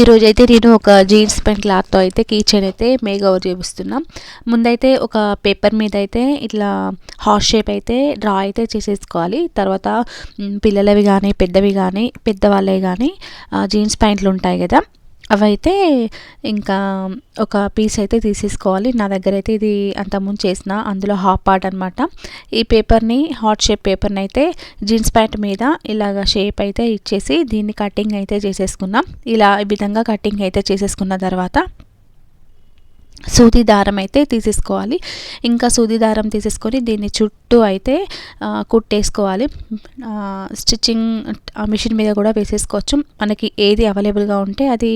ఈరోజు అయితే నేను ఒక జీన్స్ ప్యాంట్ క్లాత్తో అయితే కీచెన్ అయితే మేక్ ఓవర్ చేపిస్తున్నాం. ముందైతే ఒక పేపర్ మీద అయితే ఇట్లా హార్ట్ షేప్ అయితే డ్రా అయితే చేసేసుకోవాలి. తర్వాత పిల్లలవి కానీ పెద్దవి కానీ పెద్దవాళ్ళవి కానీ జీన్స్ ప్యాంట్లు ఉంటాయి కదా. అవైతే ఇంకా ఒక పీస్ అయితే తీసేసుకోవాలి. నా దగ్గర అయితే ఇది అంతకుముందు చేసిన అందులో హాఫ్ పార్ట్ అనమాట ఈ పేపర్ని హాట్ షేప్ పేపర్ని అయితే జీన్స్ ప్యాంట్ మీద ఇలాగ షేప్ అయితే ఇచ్చేసి దీన్ని కటింగ్ అయితే చేసేసుకున్నాం. ఇలా ఈ విధంగా కటింగ్ అయితే చేసేసుకున్న తర్వాత సూది దారం అయితే తీసేసుకోవాలి. ఇంకా సూది దారం తీసేసుకొని దీన్ని చుట్టూ అయితే కుట్టేసుకోవాలి. స్టిచ్చింగ్ ఆ మిషన్ మీద కూడా వేసేసుకోవచ్చు. మనకి ఏది అవైలబుల్గా ఉంటే అది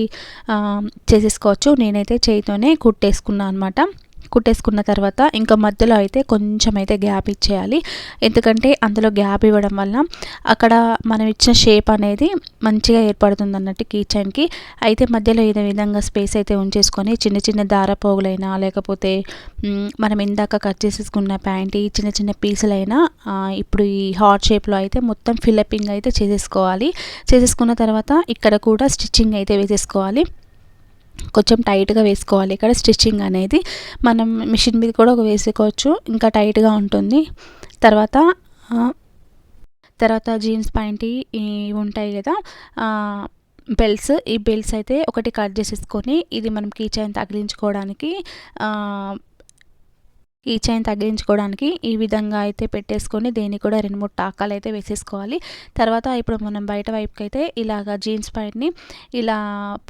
చేసేసుకోవచ్చు. నేనైతే చేయితోనే కుట్టేసుకున్నాను అనమాట కుట్టేసుకున్న తర్వాత ఇంకా మధ్యలో అయితే కొంచెం అయితే గ్యాప్ ఇచ్చేయాలి. ఎందుకంటే అందులో గ్యాప్ ఇవ్వడం వల్ల అక్కడ మనం ఇచ్చిన షేప్ అనేది మంచిగా ఏర్పడుతుంది అన్నట్టు కిచెన్కి. అయితే మధ్యలో ఏదో విధంగా స్పేస్ అయితే ఉంచేసుకొని చిన్న చిన్న దార పోగులైనా లేకపోతే మనం ఇందాక కట్ చేసేసుకున్న ప్యాంట్ ఈ చిన్న చిన్న పీసులైనా ఇప్పుడు ఈ హార్ట్ షేప్లో అయితే మొత్తం ఫిలపింగ్ అయితే చేసేసుకోవాలి. చేసేసుకున్న తర్వాత ఇక్కడ కూడా స్టిచ్చింగ్ అయితే వేసేసుకోవాలి. కొంచెం టైట్గా వేసుకోవాలి. ఇక్కడ స్టిచ్చింగ్ అనేది మనం మిషన్ మీద కూడా ఒక వేసుకోవచ్చు. ఇంకా టైట్గా ఉంటుంది. తర్వాత తర్వాత జీన్స్ ప్యాంట్ ఇవి ఉంటాయి కదా బెల్ట్స్. ఈ బెల్ట్స్ అయితే ఒకటి కట్ చేసేసుకొని ఇది మనం కీ చైన్ తగిలించుకోవడానికి ఈ చైన్ తగ్గించుకోవడానికి ఈ విధంగా అయితే పెట్టేసుకొని దేనికి కూడా రెండు మూడు టాకాలు అయితే వేసేసుకోవాలి. తర్వాత ఇప్పుడు మనం బయట వైపుకి అయితే ఇలాగ జీన్స్ ప్యాంట్ని ఇలా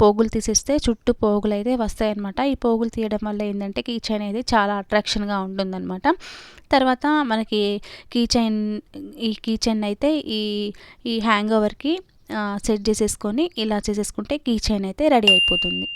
పోగులు తీసేస్తే చుట్టూ పోగులు అయితే వస్తాయన్నమాట. ఈ పోగులు తీయడం వల్ల ఏంటంటే కీ చైన్ అనేది చాలా అట్రాక్షన్గా ఉంటుందన్నమాట. తర్వాత మనకి కీ చైన్ ఈ కీ చైన్ అయితే ఈ ఈ హ్యాంగ్ ఓవర్కి సెట్ చేసేసుకొని ఇలా చేసేసుకుంటే కీ చైన్ అయితే రెడీ అయిపోతుంది.